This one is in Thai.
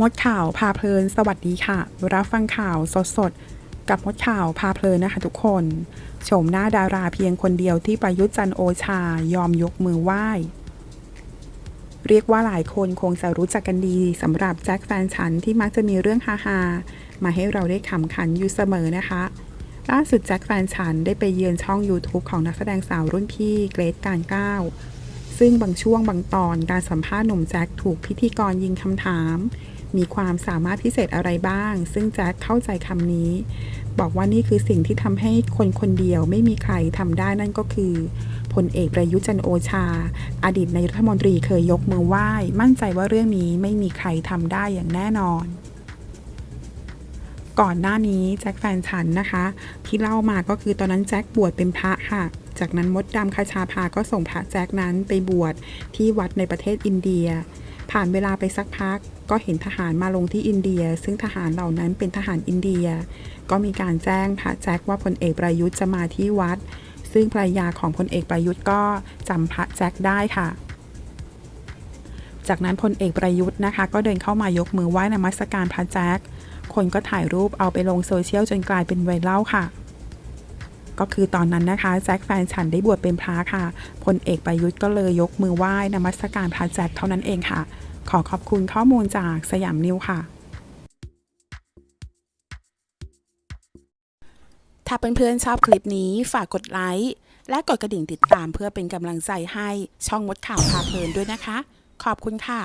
มดข่าวพาเพลิน สวัสดีค่ะ รับฟังข่าวสดๆกับมดข่าวพาเพลินนะคะทุกคน ชมหน้าดาราเพียงคนเดียวที่ประยุทธ์จันโอชายอมยกมือไหว้ เรียกว่าหลายคนคงจะรู้จักกันดีสำหรับแจ็คแฟนฉันที่มักจะมีเรื่องฮาๆมาให้เราได้ขำขันอยู่เสมอนะคะ ล่าสุดแจ็คแฟนฉันได้ไปเยือนช่อง YouTube ของนักแสดงสาวรุ่นพี่เกรทการก้าวซึ่งบางช่วงบางตอนการสัมภาษณ์หนุ่มแจ็คถูกพิธีกรยิงคำถาม มีความสามารถพิเศษอะไรบ้าง ซึ่งแจ็คเข้าใจคำนี้ บอกว่านี่คือสิ่งที่ทำให้คนคนเดียวไม่มีใครทำได้นั่นก็คือพลเอกประยุจันโอชา อดีตนายรัฐมนตรีเคยยกมือไหว้ มั่นใจว่าเรื่องนี้ไม่มีใครทำได้อย่างแน่นอน ก่อนหน้านี้แจ็คแฟนฉันนะคะ ที่เล่ามาก็คือตอนนั้นแจ็คบวชเป็นพระค่ะ จากนั้นมดดำคาชาพาก็ส่งพระแจ็คนั้นไปบวชที่วัดในประเทศอินเดีย ผ่านเวลาไปสักพัก ก็เห็นทหารมาลงที่อินเดีย ซึ่งทหารเหล่านั้นเป็นทหารอินเดีย ก็มีการแจ้งพระแจ็คว่าพลเอกประยุทธ์จะมาที่วัด ซึ่งภรรยาของพลเอกประยุทธ์ก็จำพระแจ็คได้ค่ะ จากนั้นพลเอกประยุทธ์นะคะ ก็เดินเข้ามายกมือไหว้นมัสการพระแจ็คคนก็ถ่ายรูปเอาไปลงโซเชียลจนกลายเป็นไวรัลค่ะ ก็คือตอนนั้นนะคะแจ็คแฟนฉันได้บวชเป็นพระค่ะพลเอกประยุทธ์ก็เลยยกมือไหว้นมัสการพระแจ็คเท่านั้นเองค่ะ ขอขอบคุณข้อมูลจากสยามนิวค่ะถ้าเพื่อนๆชอบคลิปนี้ฝากกดไลค์และกดกระดิ่งติดตามเพื่อเป็นกำลังใจให้ช่องมดข่าวพาเพลินด้วยนะคะ ขอบคุณค่ะ